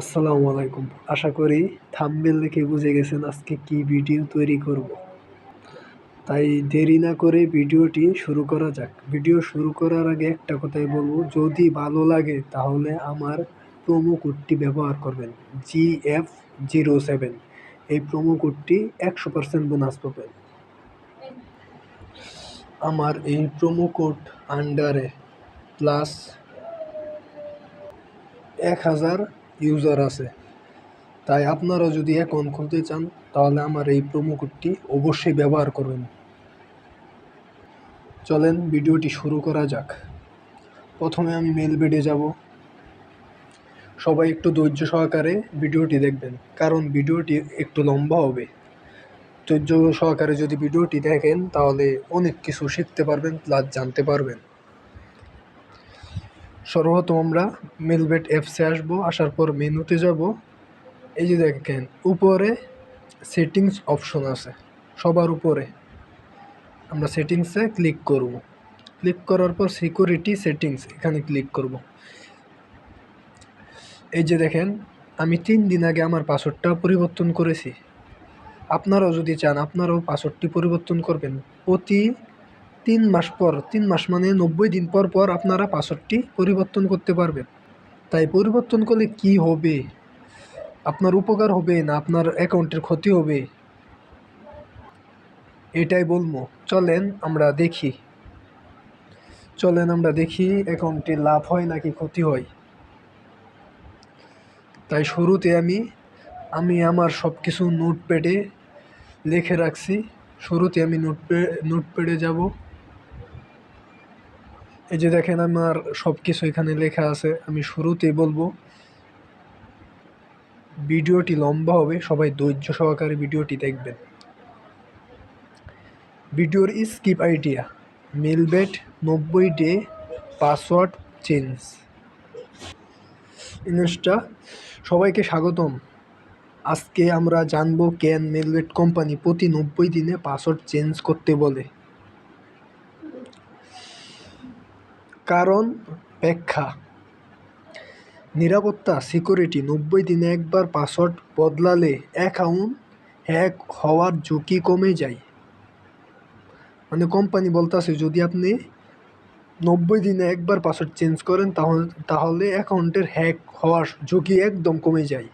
আসসালামু আলাইকুম। আশা করি থাম্বনেল দেখে বুঝে গেছেন আজকে কি ভিডিও তৈরি করব। তাই দেরি না করে ভিডিওটি শুরু করা যাক। ভিডিও শুরু করার আগে একটা কথাই বলব, যদি ভালো লাগে তাহলে আমার প্রোমো কোডটি ব্যবহার করবেন জি এফ জিরো সেভেন এই প্রোমো কোডটি একশো পার্সেন্ট বোনাস পাবেন। আমার এই প্রোমো কোড আন্ডারে প্লাস এক হাজার ইউজার আছে। তাই আপনারা যদি অ্যাকাউন্ট খুলতে চান, তাহলে আমার এই প্রোমো কোডটি অবশ্যই ব্যবহার করবেন। চলেন ভিডিওটি শুরু করা যাক। প্রথমে আমি মেল বেডে যাব। সবাই একটু ধৈর্য সহকারে ভিডিওটি দেখবেন, কারণ ভিডিওটি একটু লম্বা হবে। ধৈর্য সহকারে যদি ভিডিওটি দেখেন, তাহলে অনেক কিছু শিখতে পারবেন, প্লাস জানতে পারবেন। সর্বপ্রথম আমরা মেলবেট অ্যাপসে আসব, আসার পর মেনুতে যাব। এই যে দেখেন, উপরে সেটিংস অপশন আছে, সবার উপরে। আমরা সেটিংসে ক্লিক করব। ক্লিক করার পর সিকিউরিটি সেটিংস এখানে ক্লিক করব। এই যে দেখেন, আমি তিন দিন আগে আমার পাসওয়ার্ডটা পরিবর্তন করেছি। আপনারাও যদি চান, আপনারাও পাসওয়ার্ডটি পরিবর্তন করবেন। প্রতি তিন মাস পর, তিন মাস মানে নব্বই দিন পর পর আপনারা পাসওয়ার্ডটি পরিবর্তন করতে পারবেন। তাই পরিবর্তন করলে কি হবে? আপনার উপকার হবে না আপনার অ্যাকাউন্টের ক্ষতি হবে? এটাই বলব। চলেন আমরা দেখি। চলেন আমরা দেখি অ্যাকাউন্টে লাভ হয় নাকি ক্ষতি হয়। তাই শুরুতে আমি আমি আমার সব কিছু নোটপ্যাডে লিখে রাখছি। শুরুতে আমি নোটপ্যাড নোটপ্যাডে যাব। এই যে দেখেন আমার সব কিছু এখানে লেখা আছে, আমি শুরুতেই বলব। ভিডিওটি লম্বা হবে, সবাই ধৈর্য সহকারে ভিডিওটি দেখবেন। ভিডিওর স্কিপ আইডিয়া মেলবেট নব্বই ডে পাসওয়ার্ড চেঞ্জ। ইনস্টা সবাইকে স্বাগতম। আজকে আমরা জানব কেন মেলবেট কোম্পানি প্রতি নব্বই দিনে পাসওয়ার্ড চেঞ্জ করতে বলে। কারণ ব্যাখ্যা। নিরাপত্তা, সিকিউরিটি, নব্বই দিনে একবার পাসওয়ার্ড বদলালে অ্যাকাউন্ট হ্যাক হওয়ার ঝুঁকি কমে যায়। মানে কোম্পানি বলতেছে, যদি আপনি নব্বই দিনে একবার পাসওয়ার্ড চেঞ্জ করেন, তাহলে তাহলে অ্যাকাউন্টের হ্যাক হওয়ার ঝুঁকি একদম কমে যায়।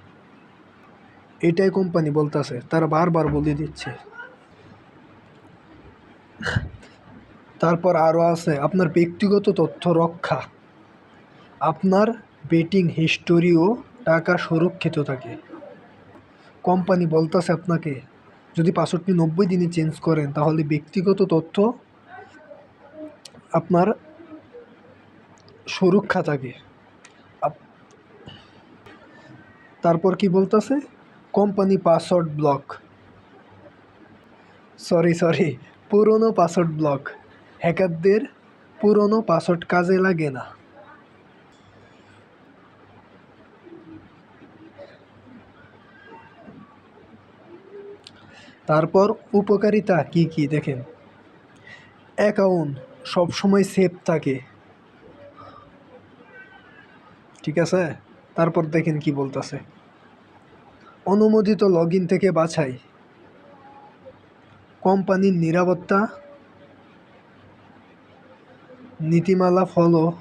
এটাই কোম্পানি বলতেছে, তারা বারবার বলে দিচ্ছে। তারপর আরও আছে, আপনার ব্যক্তিগত তথ্য রক্ষা। আপনার বেটিং হিস্টোরিও টাকা সুরক্ষিত থাকে। কোম্পানি বলতেছে আপনাকে, যদি পাসওয়ার্ডটি নব্বই দিনে চেঞ্জ করেন, তাহলে ব্যক্তিগত তথ্য আপনার সুরক্ষা থাকে। তারপর কি বলতেছে? Company password block. Sorry sorry, পুরনো পাসওয়ার্ড ব্লক। হ্যাকারদের পুরনো পাসওয়ার্ড কাজে লাগে না। তারপর উপকারিতা কি কি দেখেন? অ্যাকাউন্ট সবসময় সেফ থাকে। ঠিক আছে? তারপর দেখেন কি বলতেছে। অনুমোদিত লগ থেকে বাছাই। কোম্পানির নিরাপত্তা নীতিমালা ফলো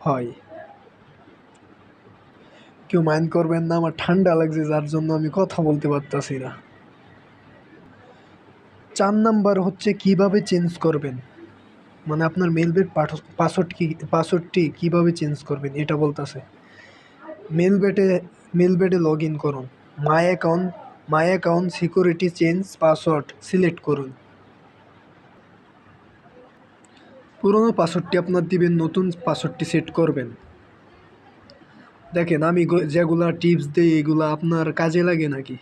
হয়। কেউ মাইন্ড করবেন না, আমার ঠান্ডা লাগছে, যার জন্য আমি কথা বলতে পারতাছি না। চার নাম্বার হচ্ছে কীভাবে চেঞ্জ করবেন? মানে আপনার মেলবেট পাসওয়ার্ড কি পাসওয়ার্ডটি কীভাবে চেঞ্জ করবেন, এটা বলতেছে। মেলবেটে মেলবেটে লগ ইন করুন। My account my account security change password select করুন। পুরনো পাসওয়ার্ডটি আপনার দিবেন, নতুন পাসওয়ার্ডটি সেট করবেন। দেখেন, আমি যেগুলা টিপস দিই, এগুলা আপনার কাজে লাগে নাকি?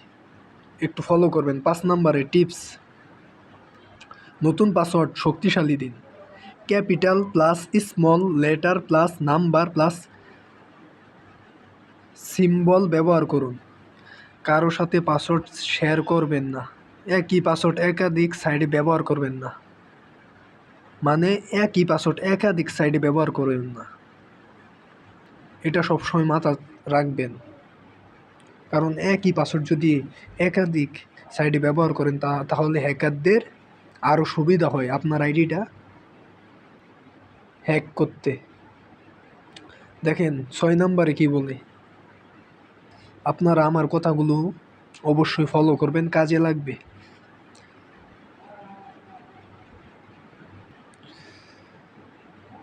একটু ফলো করবেন। পাঁচ নাম্বারে টিপস নতুন পাসওয়ার্ড শক্তিশালী দিন। Capital plus small letter plus number plus symbol ব্যবহার করুন। কারও সাথে পাসওয়ার্ড শেয়ার করবেন না। একই পাসওয়ার্ড একাধিক সাইডে ব্যবহার করবেন না। মানে একই পাসওয়ার্ড একাধিক সাইডে ব্যবহার করবেন না। এটা সবসময় মাথা রাখবেন। কারণ একই পাসওয়ার্ড যদি একাধিক সাইডে ব্যবহার করেন, তা তাহলে হ্যাকারদের আরও সুবিধা হয় আপনার আইডিটা হ্যাক করতে। দেখেন, ছয় নম্বরে কি বলে? আপনারা আমার কথাগুলো অবশ্যই ফলো করবেন, কাজে লাগবে।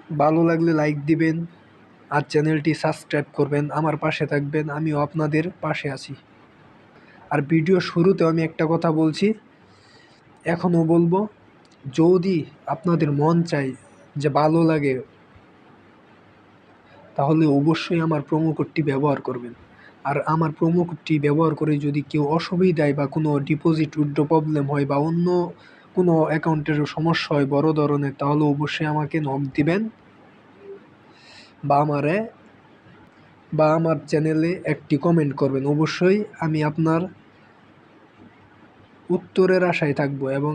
ভালো লাগলে লাইক দিবেন আর চ্যানেলটি সাবস্ক্রাইব করবেন, আমার পাশে থাকবেন, আমিও আপনাদের পাশে আছি। আর ভিডিও শুরুতে আমি একটা কথা বলছি, এখনও বলব, যদি আপনাদের মন চাই যে ভালো লাগে, তাহলে অবশ্যই আমার প্রোমো কোডটি ব্যবহার করবেন। আর আমার প্রোমো কোডটি ব্যবহার করে যদি কেউ অসুবিধায় বা কোনো ডিপোজিট উইথড্র প্রবলেম হয় বা অন্য কোনো অ্যাকাউন্টের সমস্যা হয় বড় ধরনের, তাহলে অবশ্যই আমাকে নক দিবেন বা আমারে, বা আমার চ্যানেলে একটি কমেন্ট করবেন। অবশ্যই আমি আপনার উত্তরের আশায় থাকব এবং